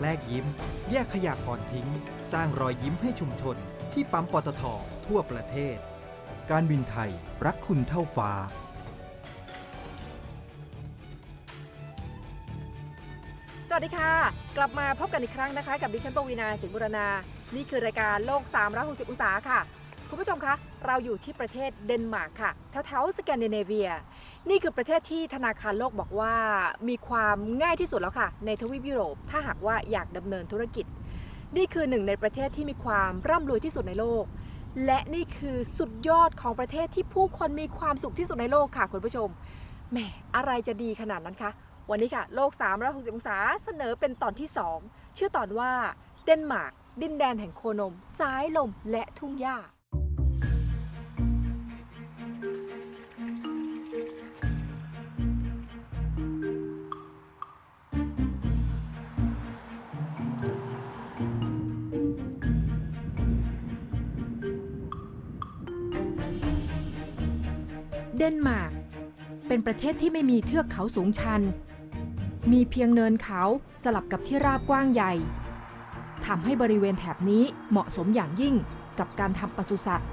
แยกแลกยิ้ม แยกขยะก่อนทิ้ง สร้างรอยยิ้มให้ชุมชน ที่ปั๊มปตททั่วประเทศ การบินไทยรักคุณเท่าฟ้าสวัสดีค่ะ กลับมาพบกันอีกครั้งนะคะ กับดิฉันปวีนาสิงห์บุรณา นี่คือรายการโลก 360องศาค่ะ คุณผู้ชมคะ เราอยู่ที่ประเทศเดนมาร์กค่ะ แถวๆสแกนดิเนเวีย นี่คือประเทศที่ธนาคารโลกบอกว่ามีความง่ายที่สุดแล้วค่ะ ในทวีปยุโรป ถ้าหากว่าอยากดำเนินธุรกิจ นี่คือหนึ่งในประเทศที่มีความร่ำรวยที่สุดในโลก และนี่คือสุดยอดของประเทศที่ผู้คนมีความสุขที่สุดในโลกค่ะคุณผู้ชมแหมอะไรจะดีขนาดนั้นคะวันนี้ค่ะ โลก 360 องศาเสนอเป็นตอนที่ 2 ชื่อตอนว่า เดนมาร์กดินแดนแห่งโคนมซ้ายลมและทุ่งหญ้า เดนมาร์กเป็นประเทศที่ไม่มีเทือกเขาสูงชัน มีเพียงเนินเขาสลับกับที่ราบกว้างใหญ่ทำให้บริเวณแถบนี้เหมาะสมอย่างยิ่งกับการทำปศุสัตว์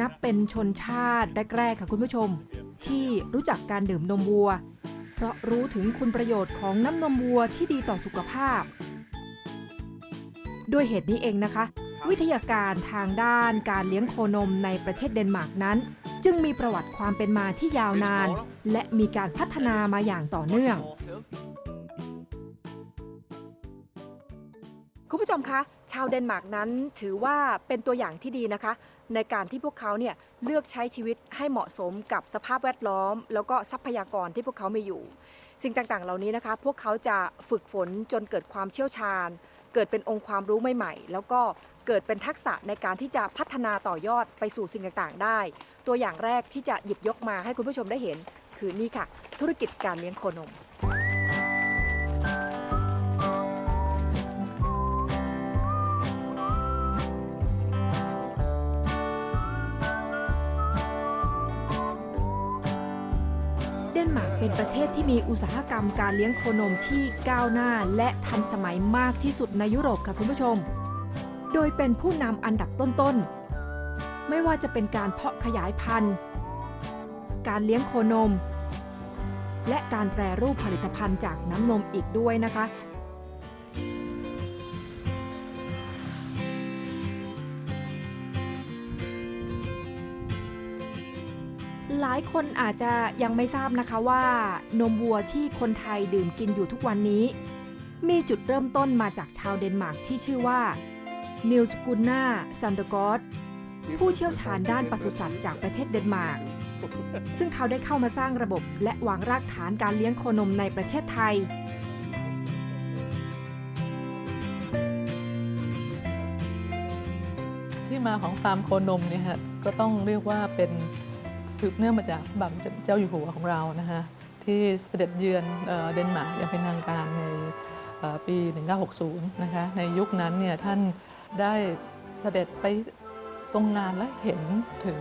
นับเป็นชนชาติแรกๆค่ะคุณผู้ชม ที่รู้จักการดื่มนมวัว เพราะรู้ถึงคุณประโยชน์ของน้ำนมวัวที่ดีต่อสุขภาพ ด้วยเหตุนี้เองนะคะ วิทยาการทางด้านการเลี้ยงโคนมในประเทศเดนมาร์กนั้น จึงมีประวัติความเป็นมาที่ยาวนาน และมีการพัฒนามาอย่างต่อเนื่องคุณผู้ชมคะ ชาวเดนมาร์กนั้นถือว่าเป็นตัวอย่างที่ดีนะคะ ในการที่พวกเขาเนี่ยเลือกใช้ชีวิตให้เหมาะสมกับสภาพแวดล้อม แล้วก็ทรัพยากรที่พวกเขามีอยู่ สิ่งต่างๆ เหล่านี้นะคะ พวกเขาจะฝึกฝนจนเกิดความเชี่ยวชาญ เกิดเป็นองค์ความรู้ใหม่ๆ แล้วก็เกิดเป็นทักษะในการที่จะพัฒนาต่อยอดไปสู่สิ่งต่างๆ ได้ ตัวอย่างแรกที่จะหยิบยกมาให้คุณผู้ชมได้เห็น คือนี่ค่ะ ธุรกิจการเลี้ยงโคนม ประเทศที่มีอุตสาหกรรมการเลี้ยงโคนมที่ก้าวหน้าและทันสมัยมากที่สุดในยุโรปค่ะคุณผู้ชม โดยเป็นผู้นำอันดับต้นๆ ไม่ว่าจะเป็นการเพาะขยายพันธุ์ การเลี้ยงโคนม และการแปรรูปผลิตภัณฑ์จากน้ำนมอีกด้วยนะคะ หลายคนอาจจะยังไม่ทราบนะคะว่านมวัวที่คนไทยดื่มกินอยู่ทุกวันนี้ มีจุดเริ่มต้นมาจากชาวเดนมาร์กที่ชื่อว่านิลสกุนนาซันเดกอสผู้เชี่ยวชาญด้านปศุสัตว์จากประเทศเดนมาร์ก ซึ่งเขาได้เข้ามาสร้างระบบและวางรากฐานการเลี้ยงโคนมในประเทศไทย ที่มาของฟาร์มโคนมเนี่ยฮะก็ต้องเรียกว่าเป็น สืบเนื่องมาจากบาทสมเด็จเจ้าอยู่หัวของเรานะฮะที่เสด็จเยือนเดนมาร์กอย่างเป็นทางการในปี 1960 นะคะในยุคนั้นเนี่ยท่านได้เสด็จไปทรงงานและเห็นถึง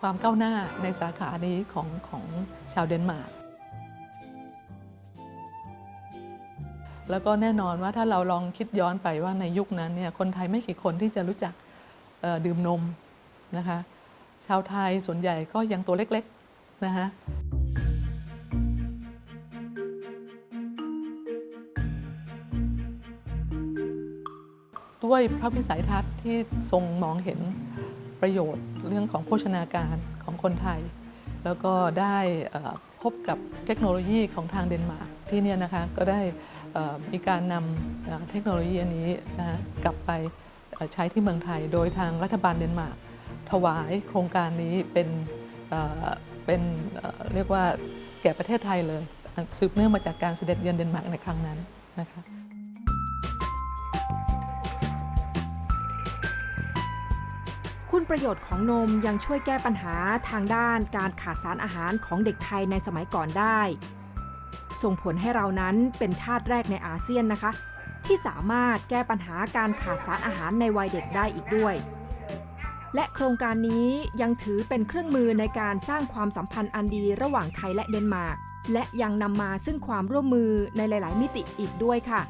ความก้าวหน้าในสาขานี้ของของชาวเดนมาร์กแล้วก็แน่นอนว่าถ้าเราลองคิดย้อนไปว่าในยุคนั้นเนี่ยคนไทยไม่กี่คนที่จะรู้จักดื่มนมนะคะ ชาวไทยส่วนใหญ่ก็ยังตัวเล็กๆนะคะด้วยพระวิสัยทัศน์ที่ทรงมองเห็นประโยชน์เรื่องของโภชนาการของคนไทย แล้วก็ได้พบกับเทคโนโลยีของทางเดนมาร์กที่เนี่ยนะคะก็ได้มีการนำเทคโนโลยีอันนี้นะะกลับไปใช้ที่เมืองไทย โดยทางรัฐบาลเดนมาร์ก ถวายโครงการนี้เป็นเป็นเอ่อเรียกว่าแก่ประเทศไทยเลย สืบเนื่องมาจากการเสด็จเยือนเดนมาร์กในครั้งนั้นนะคะคุณประโยชน์ของนมยังช่วยแก้ปัญหาทางด้านการขาดสารอาหารของเด็กไทยในสมัยก่อนได้ ส่งผลให้เรานั้นเป็นชาติแรกในอาเซียนนะคะ ที่สามารถแก้ปัญหาการขาดสารอาหารในวัยเด็กได้อีกด้วย และโครงการนี้ยังถือเป็นเครื่องมือในการสร้างความสัมพันธ์อันดีระหว่างไทยและเดนมาร์กและยังนำมาซึ่งความร่วมมือในหลาย ๆ มิติอีกด้วยค่ะ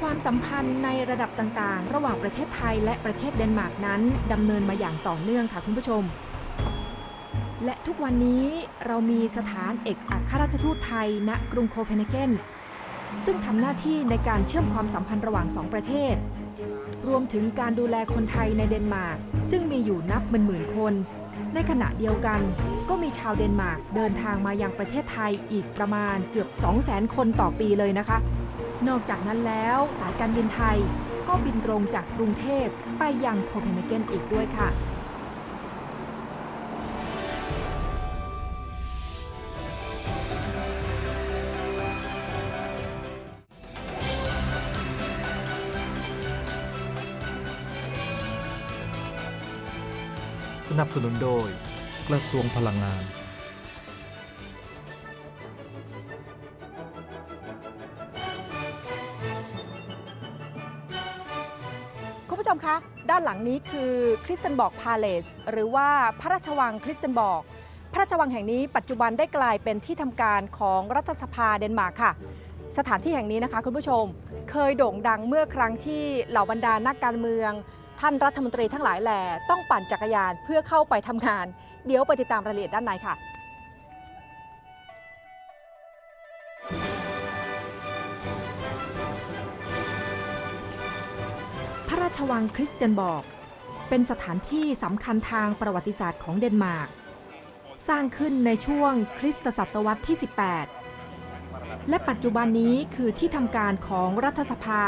ความสัมพันธ์ในระดับต่าง ๆ ระหว่างประเทศไทยและประเทศเดนมาร์กนั้นดำเนินมาอย่างต่อเนื่องค่ะคุณผู้ชม และทุกวันนี้เรามีสถานเอกอัครราชทูตไทยณกรุงโคเปนเฮเกนซึ่งทำหน้าที่ในการเชื่อมความสัมพันธ์ระหว่างสองประเทศ รวมถึงการดูแลคนไทยในเดนมาร์กซึ่งมีอยู่นับหมื่นๆคน ในขณะเดียวกัน ก็มีชาวเดนมาร์กเดินทางมายังประเทศไทยอีกประมาณเกือบ 200,000 คนต่อปีเลยนะคะ นอกจากนั้นแล้วสายการบินไทยก็บินตรงจากกรุงเทพไปยังโคเปนเฮเกนอีกด้วยค่ะ สนับสนุนโดย กระทรวงพลังงาน คุณผู้ชมคะ ด้านหลังนี้คือคริสเตนบอกพาเลสหรือว่าพระราชวังคริสเตนบอก พระราชวังแห่งนี้ปัจจุบันได้กลายเป็นที่ทำการของรัฐสภาเดนมาร์กค่ะ สถานที่แห่งนี้นะคะคุณผู้ชม เคยโด่งดังเมื่อครั้งที่เหล่าบรรดานักการเมือง ท่านรัฐมนตรีทั้งหลายแหล่ต้องปั่นจักรยานเพื่อเข้าไปทำงาน เดี๋ยวไปติดตามรายละเอียดด้านในค่ะพระราชวังคริสเตียนบอก เป็นสถานที่สำคัญทางประวัติศาสตร์ของเดนมาร์ก สร้างขึ้นในช่วงคริสตศตวรรษที่ 18 และปัจจุบันนี้คือที่ทำการของรัฐสภา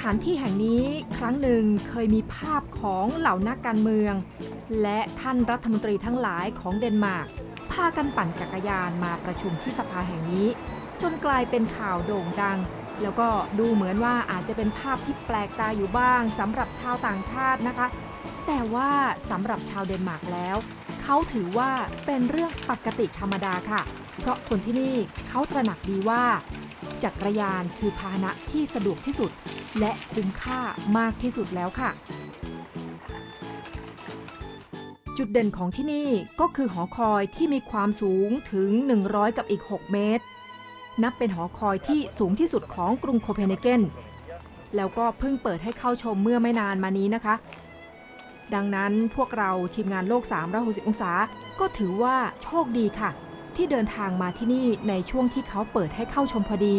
ถานที่แห่งนี้ครั้งหนึ่งเคยมีภาพของเหล่านักการเมือง และท่านรัฐมนตรีทั้งหลายของเดนมาร์กพากันปั่นจักรยานมาประชุมที่สภาแห่งนี้ จนกลายเป็นข่าวโด่งดัง แล้วก็ดูเหมือนว่าอาจจะเป็นภาพที่แปลกตาอยู่บ้างสำหรับชาวต่างชาตินะคะ แต่ว่าสำหรับชาวเดนมาร์กแล้ว เขาถือว่าเป็นเรื่องปกติธรรมดาค่ะ เพราะคนที่นี่เขาตระหนักดีว่าจักรยานคือพาหนะที่สะดวกที่สุด และคุ้มค่ามากที่สุดแล้วค่ะ จุดเด่นของที่นี่ก็คือหอคอยที่มีความสูงถึง 100 กับอีก 6 เมตร นับเป็นหอคอยที่สูงที่สุดของกรุงโคเปนเฮเกนแล้วก็เพิ่งเปิดให้เข้าชมเมื่อไม่นานมานี้นะคะ ดังนั้นพวกเราทีมงานโลก 360 องศา ก็ถือว่าโชคดีค่ะ ที่เดินทางมาที่นี่ในช่วงที่เขาเปิดให้เข้าชมพอดี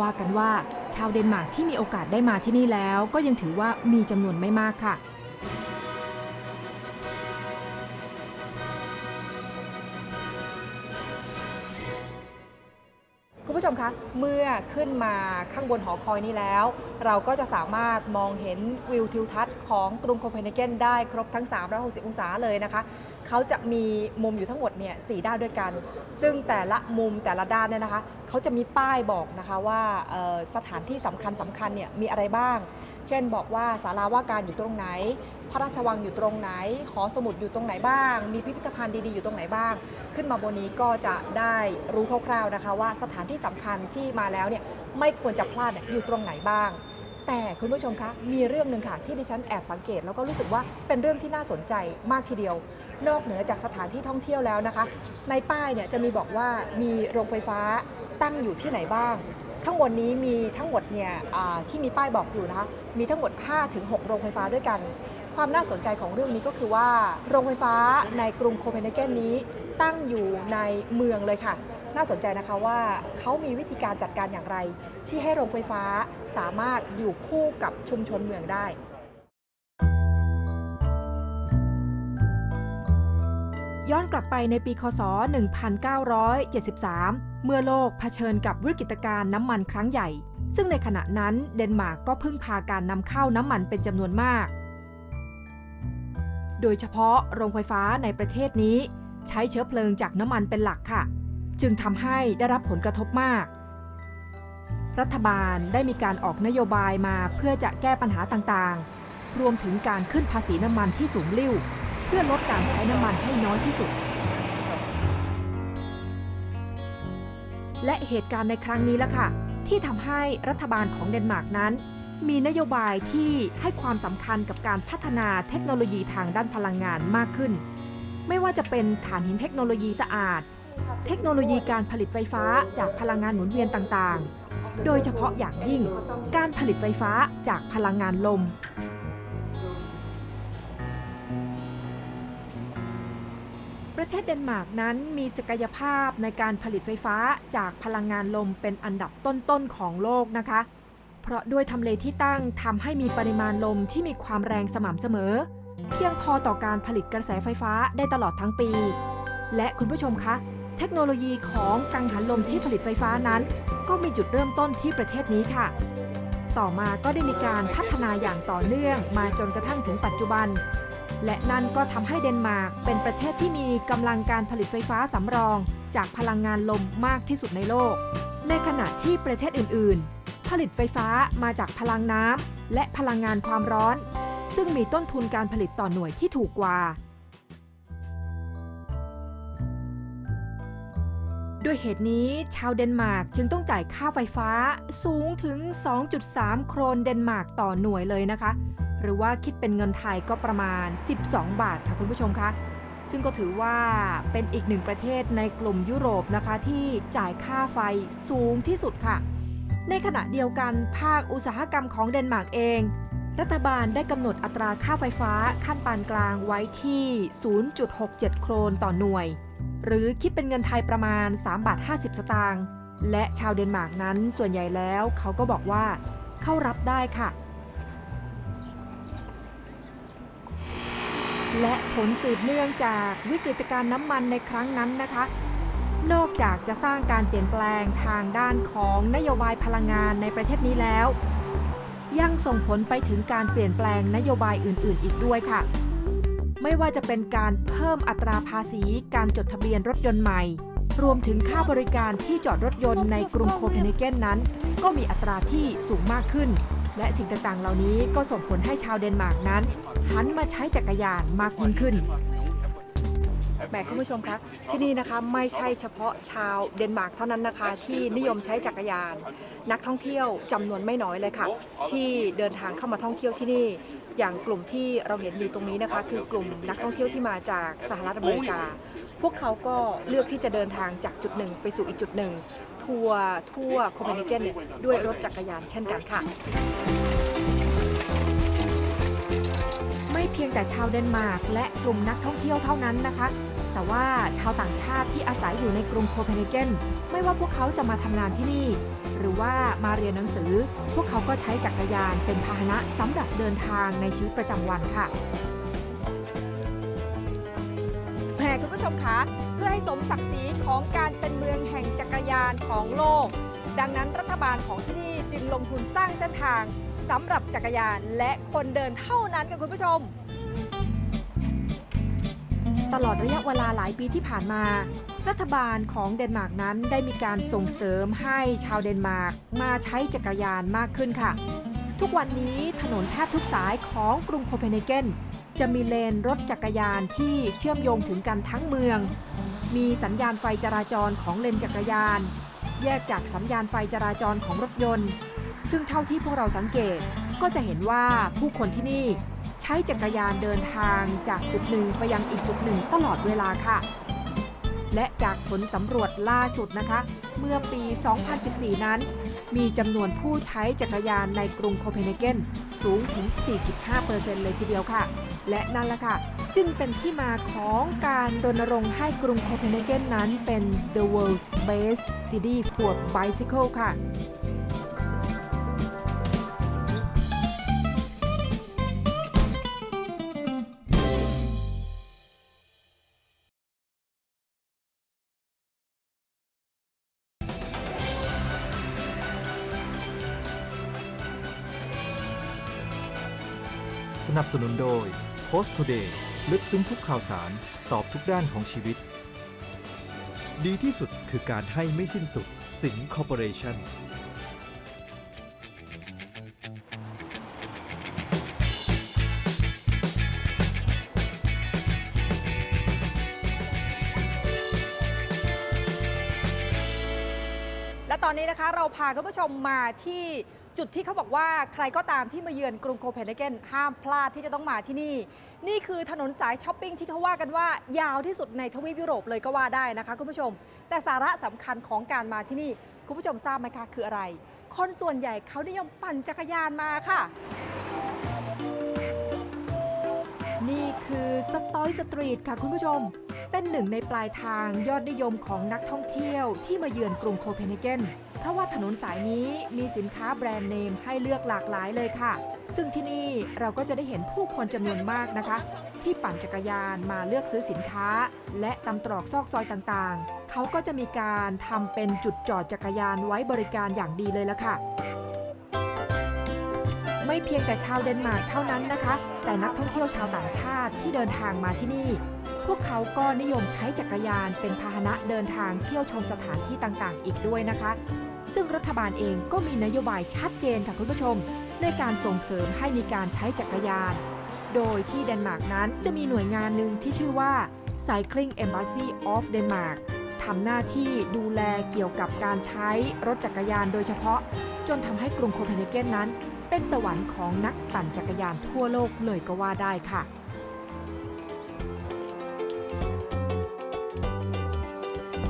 ว่ากันว่า ชาวเดนมาร์กที่มีโอกาสได้มาที่นี่แล้ว ก็ยังถือว่ามีจำนวนไม่มากค่ะ คุณผู้ชมคะเมื่อขึ้นมาข้างบนหอคอยนี้แล้ว เราก็จะสามารถมองเห็นวิวทิวทัศน์ของกรุงโคเปนเฮเกนได้ครบทั้ง 360 องศาเลยนะคะ เขาจะมีมุมอยู่ทั้งหมดเนี่ยสด้านด้วยกัน ซึ่งแต่ละมุมแต่ละด้านเนี่ยนะคะ เขาจะมีป้ายบอกนะคะว่าสถานที่สำคัญสำคัญเนี่ยมีอะไรบ้าง เช่นบอกว่าศาลาว่าการอยู่ตรงไหน พระราชวังอยู่ตรงไหน หอสมุดอยู่ตรงไหนบ้าง มีพิพิธภัณฑ์ดีๆอยู่ตรงไหนบ้าง ขึ้นมาบนนี้ก็จะได้รู้คร่าวๆนะคะ ว่าสถานที่สำคัญที่มาแล้วเนี่ยไม่ควรจะพลาดอยู่ตรงไหนบ้าง แต่คุณผู้ชมคะมีเรื่องหนึ่งค่ะที่ดิฉันแอบสังเกต แล้วก็รู้สึกว่าเป็นเรื่องที่น่าสนใจมากทีเดียวนอกเหนือจากสถานที่ท่องเที่ยวแล้วนะคะ ในป้ายเนี่ยจะมีบอกว่ามีโรงไฟฟ้า ตั้งอยู่ที่ไหนบ้างข้างบนนี้มีทั้งหมดเนี่ยที่มีป้ายบอกอยู่นะคะมีทั้งหมด 5-6 โรงไฟฟ้าด้วยกัน ความน่าสนใจของเรื่องนี้ก็คือว่า โรงไฟฟ้าในกรุงโคเปนเฮเกนนี้ตั้งอยู่ในเมืองเลยค่ะ น่าสนใจนะคะว่าเขามีวิธีการจัดการอย่างไร ที่ให้โรงไฟฟ้าสามารถอยู่คู่กับชุมชนเมืองได้ ย้อนกลับไปในปีคศ 1973 เมื่อโลกเผชิญกับวิกฤตการณ์น้ำมันครั้งใหญ่ ซึ่งในขณะนั้นเดนมาร์กก็พึ่งพาการนำเข้าน้ำมันเป็นจำนวนมาก โดยเฉพาะโรงไฟฟ้าในประเทศนี้ ใช้เชื้อเพลิงจากน้ำมันเป็นหลักค่ะ จึงทำให้ได้รับผลกระทบมาก รัฐบาลได้มีการออกนโยบายมาเพื่อจะแก้ปัญหาต่างๆ รวมถึงการขึ้นภาษีน้ำมันที่สูงลิ่ว เพื่อลดการใช้น้ำมันให้น้อยที่สุด และเหตุการณ์ในครั้งนี้ละค่ะ ที่ทำให้รัฐบาลของเดนมาร์กนั้น มีนโยบายที่ให้ความสำคัญกับการพัฒนาเทคโนโลยีทางด้านพลังงานมากขึ้น ไม่ว่าจะเป็นฐานหินเทคโนโลยีสะอาด เทคโนโลยีการผลิตไฟฟ้าจากพลังงานหมุนเวียนต่างๆ โดยเฉพาะอย่างยิ่งการผลิตไฟฟ้าจากพลังงานลม ประเทศเดนมาร์กนั้นมีศักยภาพในการผลิตไฟฟ้าจากพลังงานลมเป็นอันดับต้นๆของโลกนะคะ เพราะด้วยทำเลที่ตั้งทำให้มีปริมาณลมที่มีความแรงสม่ำเสมอ เพียงพอต่อการผลิตกระแสไฟฟ้าได้ตลอดทั้งปี และคุณผู้ชมคะ เทคโนโลยีของกังหันลมที่ผลิตไฟฟ้านั้น ก็มีจุดเริ่มต้นที่ประเทศนี้ค่ะ ต่อมาก็ได้มีการพัฒนาอย่างต่อเนื่องมาจนกระทั่งถึงปัจจุบัน และนั่นก็ทำให้เดนมาร์กเป็นประเทศที่มีกำลังการผลิตไฟฟ้าสำรอง จากพลังงานลมมากที่สุดในโลก ในขณะที่ประเทศอื่น ๆ ผลิตไฟฟ้ามาจากพลังน้ำและพลังงานความร้อน ซึ่งมีต้นทุนการผลิตต่อหน่วยที่ถูกกว่า ด้วยเหตุนี้ชาวเดนมาร์กจึงต้องจ่ายค่าไฟฟ้าสูงถึง 2.3 โครนเดนมาร์กต่อหน่วยเลยนะคะ หรือว่าคิดเป็นเงินไทยก็ประมาณ 12 บาทค่ะคุณผู้ชมคะซึ่งก็ถือว่าเป็นอีกหนึ่งประเทศในกลุ่มยุโรปนะคะที่จ่ายค่าไฟสูงที่สุดค่ะ ในขณะเดียวกันภาคอุตสาหกรรมของเดนมาร์กเอง รัฐบาลได้กำหนดอัตราค่าไฟฟ้าขั้นปานกลางไว้ที่ 0.67 โครนต่อหน่วย หรือคิดเป็นเงินไทยประมาณ 3 บาท 50 สตางค์ และชาวเดนมาร์กนั้นส่วนใหญ่แล้วเขาก็บอกว่าเข้ารับได้ค่ะ และผลสืบเนื่องจากวิกฤตการณ์น้ำมันในครั้งนั้นนะคะ นอกจากจะสร้างการเปลี่ยนแปลงทางด้านของนโยบายพลังงานในประเทศนี้แล้ว ยังส่งผลไปถึงการเปลี่ยนแปลงนโยบายอื่น ๆ อีกด้วยค่ะ ไม่ว่าจะเป็นการเพิ่มอัตราภาษี การจดทะเบียนรถยนต์ใหม่ รวมถึงค่าบริการที่จอดรถยนต์ในกรุงโคเปนเฮเกนนั้น ก็มีอัตราที่สูงมากขึ้น และสิ่งต่างๆ เหล่านี้ก็ส่งผลให้ชาวเดนมาร์กนั้น หันมาใช้จักรยานมากยิ่งขึ้นแหมคุณผู้ชมคะที่นี่นะคะไม่ใช่เฉพาะชาวเดนมาร์กเท่านั้นนะคะที่นิยมใช้จักรยาน นักท่องเที่ยวจำนวนไม่น้อยเลยค่ะ ที่เดินทางเข้ามาท่องเที่ยวที่นี่ อย่างกลุ่มที่เราเห็นอยู่ตรงนี้นะคะ คือกลุ่มนักท่องเที่ยวที่มาจากสหรัฐอเมริกา พวกเขาก็เลือกที่จะเดินทางจากจุดหนึ่งไปสู่อีกจุดหนึ่ง ทัวร์ทั่วโคเปนเฮเกนเนี่ยด้วยรถจักรยานเช่นกันค่ะ ไม่เพียงแต่ชาวเดนมาร์กและกลุ่มนักท่องเที่ยวเท่านั้นนะคะ แต่ว่าชาวต่างชาติที่อาศัยอยู่ในกรุงโคเปนเฮเกนไม่ว่าพวกเขาจะมาทำงานที่นี่ หรือว่ามาเรียนหนังสือ พวกเขาก็ใช้จักรยานเป็นพาหนะสำหรับเดินทางในชีวิตประจำวันค่ะแหมคุณผู้ชมคะ พื่อให้สมศักดิ์ศรีของการเป็นเมืองแห่งจักรยานของโลก ดังนั้นรัฐบาลของที่นี่จึงลงทุนสร้างเส้นทางสำหรับจักรยานและคนเดินเท่านั้นค่ะคุณผู้ชม ตลอดระยะเวลาหลายปีที่ผ่านมา รัฐบาลของเดนมาร์กนั้นได้มีการส่งเสริมให้ชาวเดนมาร์กมาใช้จักรยานมากขึ้นค่ะ ทุกวันนี้ถนนแทบทุกสายของกรุงโคเปนเฮเกนจะมีเลนรถจักรยานที่เชื่อมโยงถึงกันทั้งเมือง มีสัญญาณไฟจราจรของเลนจักรยาน แยกจากสัญญาณไฟจราจรของรถยนต์ ซึ่งเท่าที่พวกเราสังเกตก็จะเห็นว่าผู้คนที่นี่ ใช้จักรยานเดินทางจากจุดหนึ่งไปยังอีกจุดหนึ่งตลอดเวลาค่ะ และจากผลสำรวจล่าสุดนะคะ เมื่อปี 2014 นั้น มีจำนวนผู้ใช้จักรยานในกรุงโคเปนเฮเกนสูงถึง 45%เลยทีเดียวค่ะ และนั่นแหละค่ะ จึงเป็นที่มาของการรณรงค์ให้กรุงโคเปนเฮเกนนั้นเป็น the world's best city for bicycle ค่ะ โดย Post Today ลึกซึ้งทุกข่าวสาร ตอบทุกด้านของชีวิต ดีที่สุดคือการให้ไม่สิ้นสุด สิงคอร์ปอเรชั่นและตอนนี้นะคะเราพาคุณผู้ชมมาที่ จุดที่เขาบอกว่าใครก็ตามที่มาเยือนกรุงโคเปนเฮเกนห้ามพลาดที่จะต้องมาที่นี่ นี่คือถนนสายช้อปปิ้งที่เขาว่ากันว่ายาวที่สุดในทวีปยุโรปเลยก็ว่าได้นะคะคุณผู้ชม แต่สาระสำคัญของการมาที่นี่ คุณผู้ชมทราบไหมคะคืออะไร คนส่วนใหญ่เขานิยมปั่นจักรยานมาค่ะ นี่คือสตอยสตรีทค่ะคุณผู้ชม เป็นหนึ่งในปลายทางยอดนิยมของนักท่องเที่ยวที่มาเยือนกรุงโคเปนเฮเกน เพราะว่าถนนสายนี้มีสินค้าแบรนด์เนมให้เลือกหลากหลายเลยค่ะ ซึ่งที่นี่เราก็จะได้เห็นผู้คนจำนวนมากนะคะ ที่ปั่นจักรยานมาเลือกซื้อสินค้า และตำตรอกซอกซอยต่างๆ เขาก็จะมีการทำเป็นจุดจอดจักรยานไว้บริการอย่างดีเลยละค่ะไม่เพียงแต่ชาวเดนมาร์กเท่านั้นนะคะ แต่นักท่องเที่ยวชาวต่างชาติที่เดินทางมาที่นี่ พวกเขาก็นิยมใช้จักรยานเป็นพาหนะเดินทางเที่ยวชมสถานที่ต่างๆ อีกด้วยนะคะ ซึ่งรัฐบาลเองก็มีนโยบายชัดเจนค่ะคุณผู้ชม ในการส่งเสริมให้มีการใช้จักรยาน โดยที่เดนมาร์กนั้นจะมีหน่วยงานหนึ่งที่ชื่อว่า Cycling Embassy of Denmark ทำหน้าที่ดูแลเกี่ยวกับการใช้รถจักรยานโดยเฉพาะ จนทำให้กรุงโคเปนเฮเกนนั้น เป็นสวรรค์ของนักปั่นจักรยานทั่วโลกเลยก็ว่าได้ค่ะ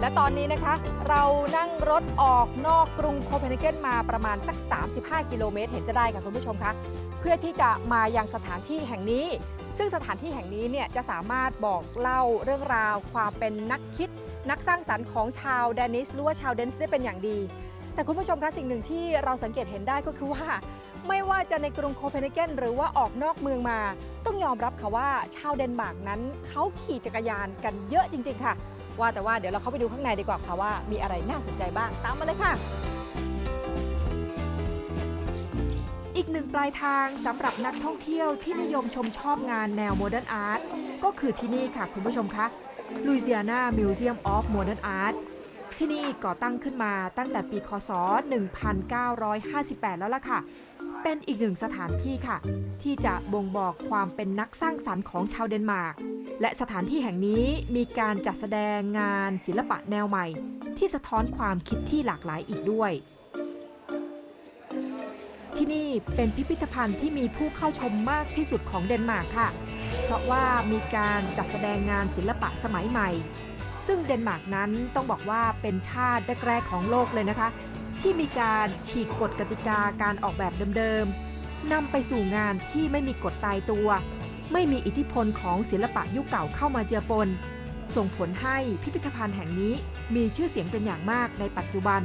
และตอนนี้นะคะเรานั่งรถออกนอกกรุงโคเปนเฮเกนมาประมาณสัก 35 กิโลเมตร เห็นจะได้ค่ะคุณผู้ชมคะเพื่อที่จะมายังสถานที่แห่งนี้ ซึ่งสถานที่แห่งนี้เนี่ยจะสามารถบอกเล่าเรื่องราว ความเป็นนักคิด นักสร้างสรรค์ของชาวแดนิสหรือว่าชาวเดนส์ได้เป็นอย่างดี แต่คุณผู้ชมคะสิ่งหนึ่งที่เราสังเกตเห็นได้ก็คือว่า ไม่ว่าจะในกรุงโคเปนเฮเกนหรือว่าออกนอกเมืองมา ต้องยอมรับค่ะว่าชาวเดนมาร์กนั้นเขาขี่จักรยานกันเยอะจริง ๆ ค่ะ ว่าแต่ว่าเดี๋ยวเราเข้าไปดูข้างในดีกว่าค่ะว่ามีอะไรน่าสนใจบ้างตามมาเลยค่ะ อีกหนึ่งปลายทางสำหรับนักท่องเที่ยวที่นิยมชมชอบงานแนวโมเดิร์นอาร์ตก็คือที่นี่ค่ะคุณผู้ชมคะ Louisiana Museum of Modern Art ที่นี่ก่อตั้งขึ้นมาตั้งแต่ปี คศ 1958 แล้วล่ะค่ะ เป็นอีกหนึ่งสถานที่ค่ะ ที่จะบ่งบอกความเป็นนักสร้างสรรค์ของชาวเดนมาร์ก และสถานที่แห่งนี้มีการจัดแสดงงานศิลปะแนวใหม่ ที่สะท้อนความคิดที่หลากหลายอีกด้วย ที่นี่เป็นพิพิธภัณฑ์ที่มีผู้เข้าชมมากที่สุดของเดนมาร์กค่ะ เพราะว่ามีการจัดแสดงงานศิลปะสมัยใหม่ซึ่งเดนมาร์กนั้นต้องบอกว่าเป็นชาติแรกๆของโลกเลยนะคะ ที่มีการฉีกกฎกติกาการออกแบบเดิมๆนำไปสู่งานที่ไม่มีกฎตายตัว ไม่มีอิทธิพลของศิลปะยุคเก่าเข้ามาเจือปน ส่งผลให้พิพิธภัณฑ์แห่งนี้มีชื่อเสียงเป็นอย่างมากในปัจจุบัน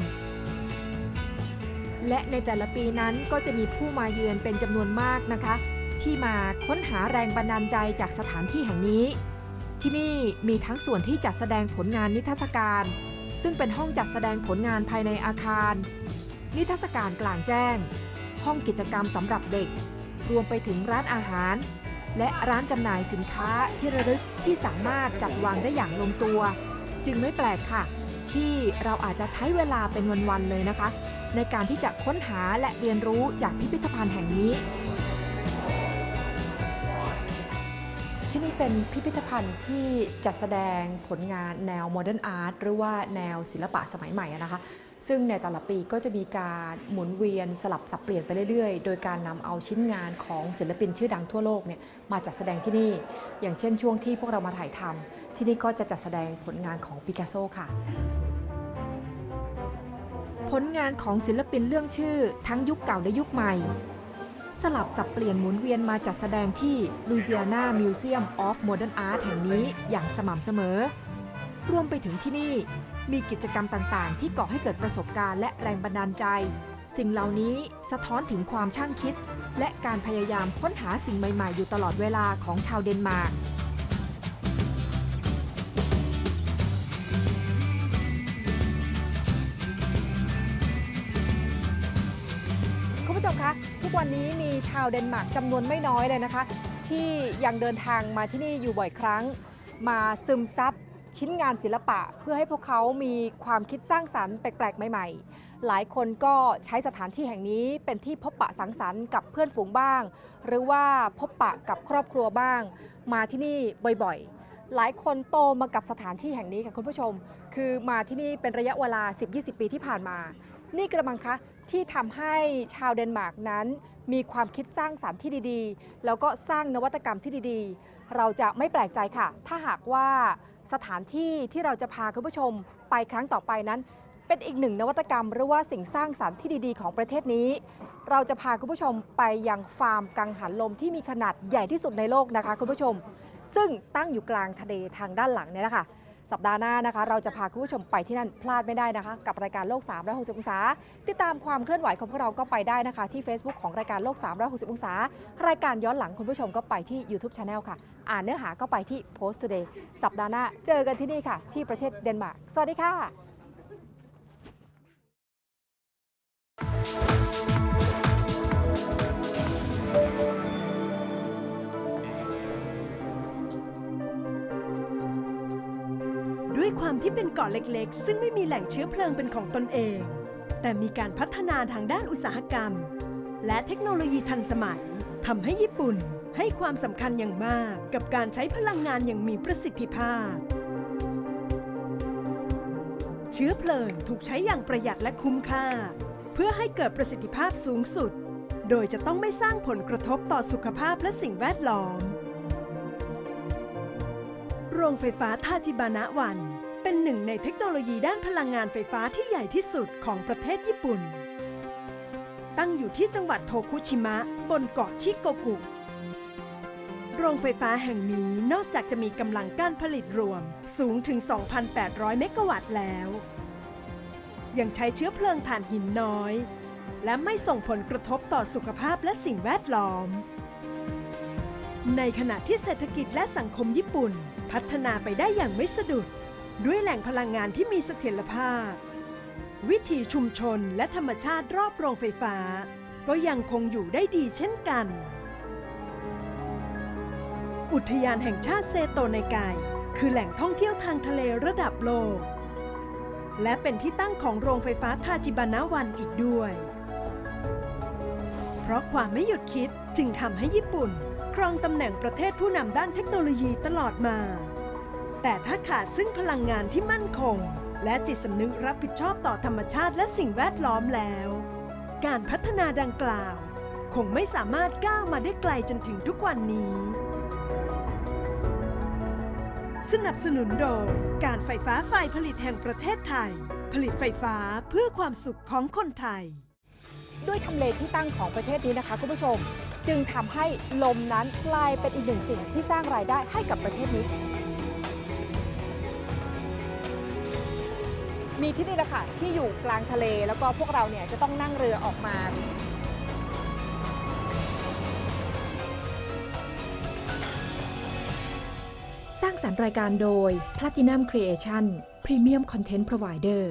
และในแต่ละปีนั้นก็จะมีผู้มาเยือนเป็นจำนวนมากนะคะ ที่มาค้นหาแรงบันดาลใจจากสถานที่แห่งนี้ ที่นี่มีทั้งส่วนที่จัดแสดงผลงานนิทรรศการ ซึ่งเป็นห้องจัดแสดงผลงานภายในอาคาร นิทรรศการกลางแจ้ง ห้องกิจกรรมสำหรับเด็ก รวมไปถึงร้านอาหาร และร้านจำหน่ายสินค้าที่ระลึกที่สามารถจัดวางได้อย่างลงตัว จึงไม่แปลกค่ะ ที่เราอาจจะใช้เวลาเป็นวันๆเลยนะคะ ในการที่จะค้นหาและเรียนรู้จากพิพิธภัณฑ์แห่งนี้ เป็นพิพิธภัณฑ์ที่จัดแสดงผลงานแนวโมเดิร์นอาร์ตหรือว่าแนวศิลปะสมัยใหม่นะคะซึ่งในแต่ละปีก็จะมีการหมุนเวียนสลับสับเปลี่ยนไปเรื่อยๆ โดยการนำเอาชิ้นงานของศิลปินชื่อดังทั่วโลกเนี่ยมาจัดแสดงที่นี่ อย่างเช่นช่วงที่พวกเรามาถ่ายทำที่นี่ก็จะจัดแสดงผลงานของปิกัสโซค่ะ ผลงานของศิลปินเรื่องชื่อทั้งยุคเก่าและยุคใหม่ สลับสับเปลี่ยนหมุนเวียนมาจัดแสดงที่ Louisiana Museum of Modern Art แห่งนี้อย่างสม่ำเสมอ รวมไปถึงที่นี่มีกิจกรรมต่างๆ ที่ก่อให้เกิดประสบการณ์และแรงบันดาลใจ สิ่งเหล่านี้สะท้อนถึงความช่างคิด และการพยายามค้นหาสิ่งใหม่ ๆ อยู่ตลอดเวลาของชาวเดนมาร์ก ผู้ชมคะทุกวันนี้มีชาวเดนมาร์กจำนวนไม่น้อยเลยนะคะ ที่ยังเดินทางมาที่นี่อยู่บ่อยครั้ง มาซึมซับชิ้นงานศิลปะ เพื่อให้พวกเขามีความคิดสร้างสรรค์แปลกๆ ใหม่ ๆ หลายคนก็ใช้สถานที่แห่งนี้เป็นที่พบปะสังสรรค์กับเพื่อนฝูงบ้าง หรือว่าพบปะกับครอบครัวบ้าง มาที่นี่บ่อยๆ หลายคนโตมากับสถานที่แห่งนี้ค่ะคุณผู้ชม คือมาที่นี่เป็นระยะเวลา 10-20 ปีที่ผ่านมา นี่กระมังคะ ที่ทำให้ชาวเดนมาร์กนั้น มีความคิดสร้างสรรค์ที่ดีๆ แล้วก็สร้างนวัตกรรมที่ดีๆ เราจะไม่แปลกใจค่ะ ถ้าหากว่าสถานที่ที่เราจะพาคุณผู้ชมไปครั้งต่อไปนั้น เป็นอีกหนึ่งนวัตกรรมหรือว่าสิ่งสร้างสรรค์ที่ดีๆ ของประเทศนี้ เราจะพาคุณผู้ชมไปยังฟาร์มกังหันลมที่มีขนาดใหญ่ที่สุดในโลกนะคะคุณผู้ชม ซึ่งตั้งอยู่กลางทะเลทางด้านหลังเนี่ยนะคะ สัปดาห์หน้านะคะ เราจะพาคุณผู้ชมไปที่นั่นพลาดไม่ได้นะคะ กับรายการโลก 360 องศา ติดตามความเคลื่อนไหวของพวกเราก็ไปได้นะคะ ที่ Facebook ของรายการโลก 360 องศา รายการย้อนหลังคุณผู้ชมก็ไปที่ YouTube Channel ค่ะ อ่านเนื้อหาก็ไปที่ Post Today สัปดาห์หน้าเจอกันที่นี่ค่ะ ที่ประเทศเดนมาร์กสวัสดีค่ะ ความที่เป็นเกาะเล็กๆ ซึ่งไม่มีแหล่งเชื้อเพลิงเป็นของตนเอง แต่มีการพัฒนาทางด้านอุตสาหกรรม และเทคโนโลยีทันสมัยทำให้ญี่ปุ่นให้ความสำคัญอย่างมากกับการใช้พลังงานอย่างมีประสิทธิภาพ เชื้อเพลิงถูกใช้อย่างประหยัดและคุ้มค่า เพื่อให้เกิดประสิทธิภาพสูงสุด โดยจะต้องไม่สร้างผลกระทบต่อสุขภาพและสิ่งแวดล้อม โรงไฟฟ้าทาจิบานะวัน เป็นหนึ่งในเทคโนโลยีด้านพลังงานไฟฟ้าที่ใหญ่ที่สุดของประเทศญี่ปุ่น ตั้งอยู่ที่จังหวัดโทคุชิมะ บนเกาะชิโกกุ โรงไฟฟ้าแห่งนี้นอกจากจะมีกำลังการผลิตรวมสูงถึง 2,800 เมกะวัตต์แล้ว ยังใช้เชื้อเพลิงถ่านหินน้อย และไม่ส่งผลกระทบต่อสุขภาพและสิ่งแวดล้อม ในขณะที่เศรษฐกิจและสังคมญี่ปุ่น พัฒนาไปได้อย่างไม่สะดุด ด้วยแหล่งพลังงานที่มีเสถียรภาพ วิถีชุมชนและธรรมชาติรอบโรงไฟฟ้า ก็ยังคงอยู่ได้ดีเช่นกัน อุทยานแห่งชาติเซโตไนไกคือแหล่งท่องเที่ยวทางทะเลระดับโลก และเป็นที่ตั้งของโรงไฟฟ้าทาจิบานะวันอีกด้วย เพราะความไม่หยุดคิดจึงทำให้ญี่ปุ่น ครองตำแหน่งประเทศผู้นำด้านเทคโนโลยีตลอดมา แต่ถ้าขาดซึ่งพลังงานที่มั่นคง และจิตสำนึกรับผิดชอบต่อธรรมชาติและสิ่งแวดล้อมแล้ว การพัฒนาดังกล่าว คงไม่สามารถก้าวมาได้ไกลจนถึงทุกวันนี้ สนับสนุนโดย การไฟฟ้าฝ่ายผลิตแห่งประเทศไทย ผลิตไฟฟ้าเพื่อความสุขของคนไทย ด้วยทำเลที่ตั้งของประเทศนี้นะคะคุณผู้ชม จึงทำให้ลมนั้นกลายเป็นอีกหนึ่งสิ่งที่สร้างรายได้ให้กับประเทศนี้ มีที่นี่แหละค่ะที่อยู่กลางทะเลแล้วก็พวกเราเนี่ยจะต้องนั่งเรือออกมาสร้างสรรค์รายการโดย Platinum Creation Premium Content Provider